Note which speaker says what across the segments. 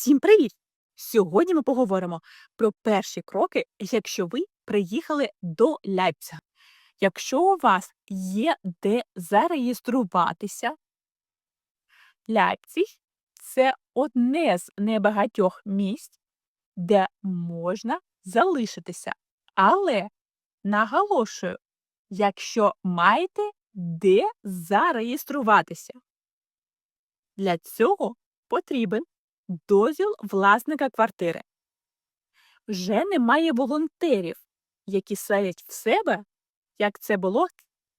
Speaker 1: Всім привіт! Сьогодні ми поговоримо про перші кроки, якщо ви приїхали до Ляйпцига. Якщо у вас є де зареєструватися, Ляйпциг – це одне з небагатьох місць, де можна залишитися. Але наголошую, якщо маєте де зареєструватися. Для цього потрібен дозвіл власника квартири. Вже немає волонтерів, які селять в себе, як це було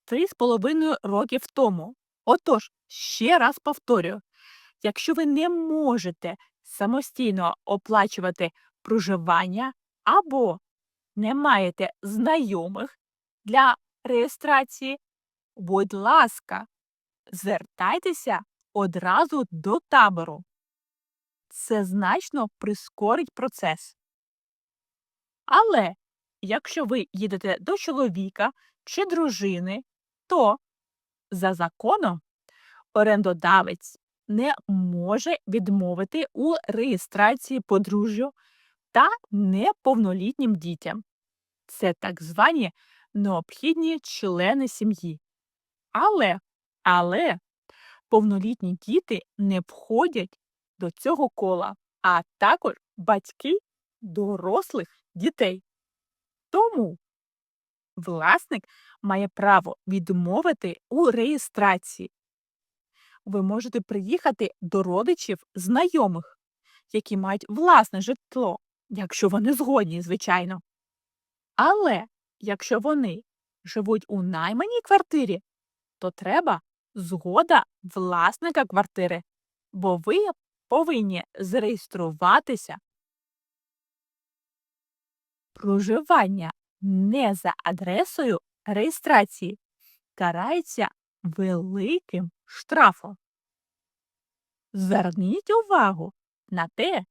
Speaker 1: три з половиною років тому. Отож, ще раз повторюю, якщо ви не можете самостійно оплачувати проживання або не маєте знайомих для реєстрації, будь ласка, звертайтеся одразу до табору. Це значно прискорить процес. Але якщо ви їдете до чоловіка чи дружини, то за законом орендодавець не може відмовити у реєстрації подружжю та неповнолітнім дітям. Це так звані необхідні члени сім'ї. Але, але повнолітні діти не входять до цього кола, а також батьки дорослих дітей. Тому власник має право відмовити у реєстрації. Ви можете приїхати до родичів знайомих, які мають власне житло, якщо вони згодні, звичайно. Але якщо вони живуть у найманій квартирі, то треба згода власника квартири, бо ви повинні зареєструватися. Проживання не за адресою реєстрації карається великим штрафом. Зверніть увагу на те,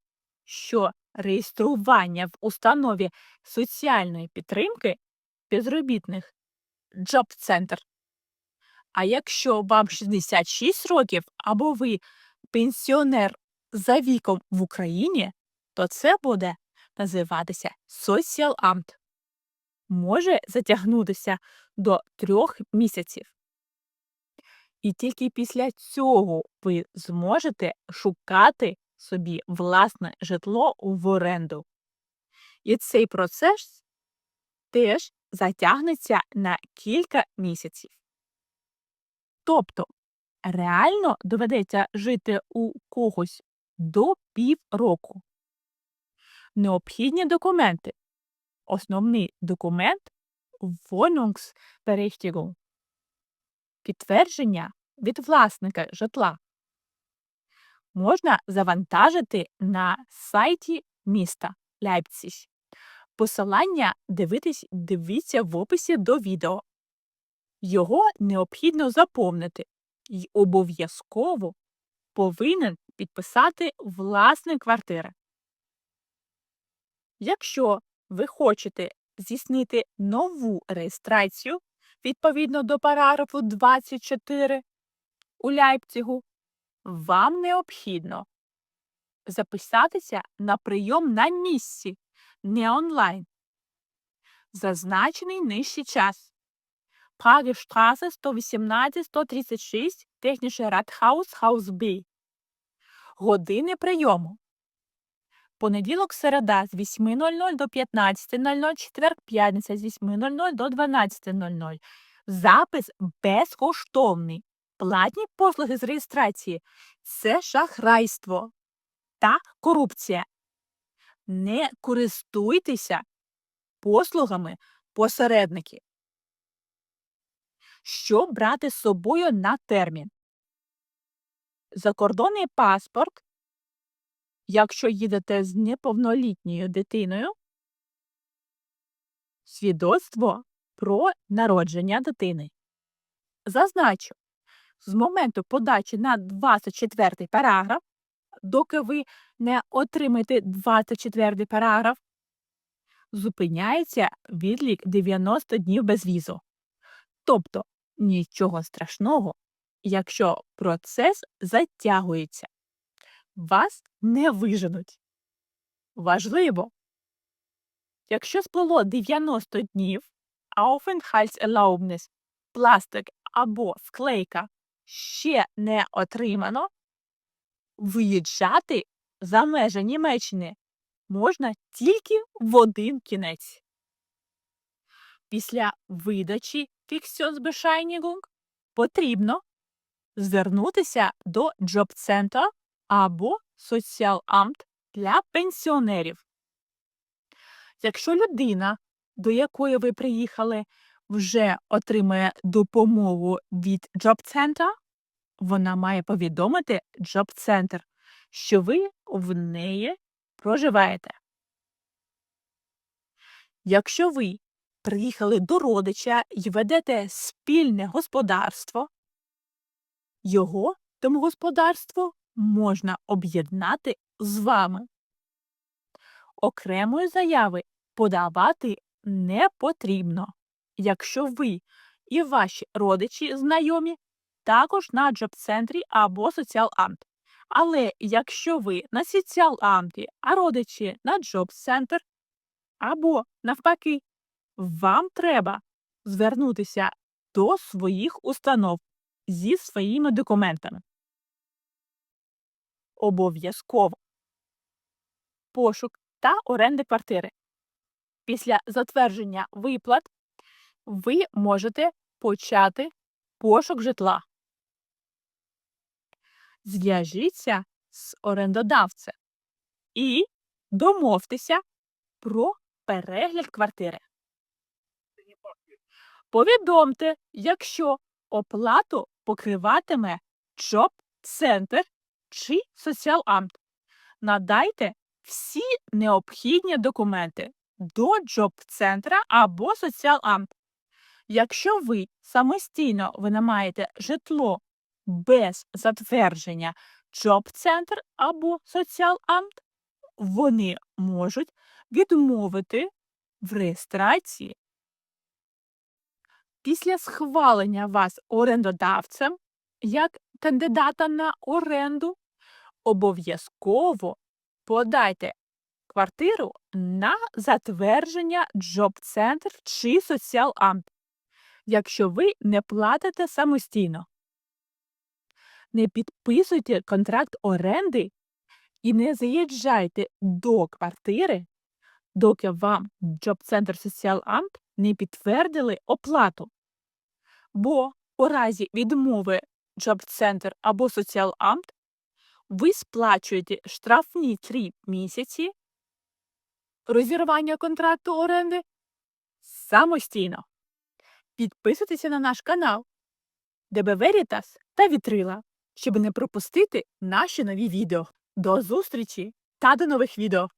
Speaker 1: що реєстрування в установі соціальної підтримки безробітних Джоб-центр. А якщо вам 66 років або ви пенсіонер за віком в Україні, то це буде називатися соціаламт. Може затягнутися до трьох місяців. І тільки після цього ви зможете шукати собі власне житло в оренду. І цей процес теж затягнеться на кілька місяців. Тобто реально доведеться жити у когось до півроку. Необхідні документи. Основний документ Wohnungsberichtigung. Підтвердження від власника житла. Можна завантажити на сайті міста Ляйпциг. Посилання дивитись, дивіться в описі до відео. Його необхідно заповнити і обов'язково повинен підписати власник квартири. Якщо ви хочете здійснити нову реєстрацію відповідно до параграфу 24 у Ляйпцигу, вам необхідно записатися на прийом на місці, не онлайн. Зазначений нижчий час. Прагівштрасе 118 136 Технічний Радхаус, Хаус Б. Години прийому. Понеділок середа з 8.00 до 15.00, четвер п'ятниця з 8.00 до 12.00. Запис безкоштовний. Платні послуги з реєстрації це шахрайство та корупція. Не користуйтеся послугами посередників. Що брати з собою на термін? Закордонний паспорт, якщо їдете з неповнолітньою дитиною, свідоцтво про народження дитини. Зазначу, з моменту подачі на 24 параграф, доки ви не отримаєте 24 параграф, зупиняється відлік 90 днів без візу. Тобто нічого страшного, якщо процес затягується. вас не виженуть. Важливо! Якщо сплило 90 днів, Aufenthaltserlaubnis, пластик або склейка ще не отримано, виїжджати за межі Німеччини можна тільки в один кінець. Після видачі Fixtionsbescheinigung потрібно звернутися до джоб-центра або соціаламт для пенсіонерів. Якщо людина, до якої ви приїхали, вже отримує допомогу від джоб-центра, вона має повідомити джоб-центр, що ви в неї проживаєте. Якщо ви приїхали до родича і ведете спільне господарство, його домогосподарство можна об'єднати з вами. Окремої заяви подавати не потрібно, якщо ви і ваші родичі знайомі також на джоб-центрі або соціаламт. Але якщо ви на соціаламті, а родичі на джоб-центр, або навпаки, вам треба звернутися до своїх установ зі своїми документами. Обов'язково пошук та оренди квартири. Після затвердження виплат ви можете почати пошук житла. Зв'яжіться з орендодавцем і домовтеся про перегляд квартири. Повідомте, якщо оплату покриватиме джоб-центр чи соціаламт. Надайте всі необхідні документи до джоб-центра або соціаламт. Якщо ви самостійно винаймаєте житло без затвердження джоб-центр або соціаламт, вони можуть відмовити в реєстрації. Після схвалення вас орендодавцем як кандидата на оренду, обов'язково подайте квартиру на затвердження джоб-центр чи соціаламт, якщо ви не платите самостійно. Не підписуйте контракт оренди і не заїжджайте до квартири, доки вам джоб-центр соціаламт не підтвердили оплату. Бо у разі відмови джоб-центр або соціаламт ви сплачуєте штрафні 3 місяці розірвання контракту оренди самостійно. Підписуйтеся на наш канал ДБ Veritas та Вітрила, щоб не пропустити наші нові відео. До зустрічі та до нових відео!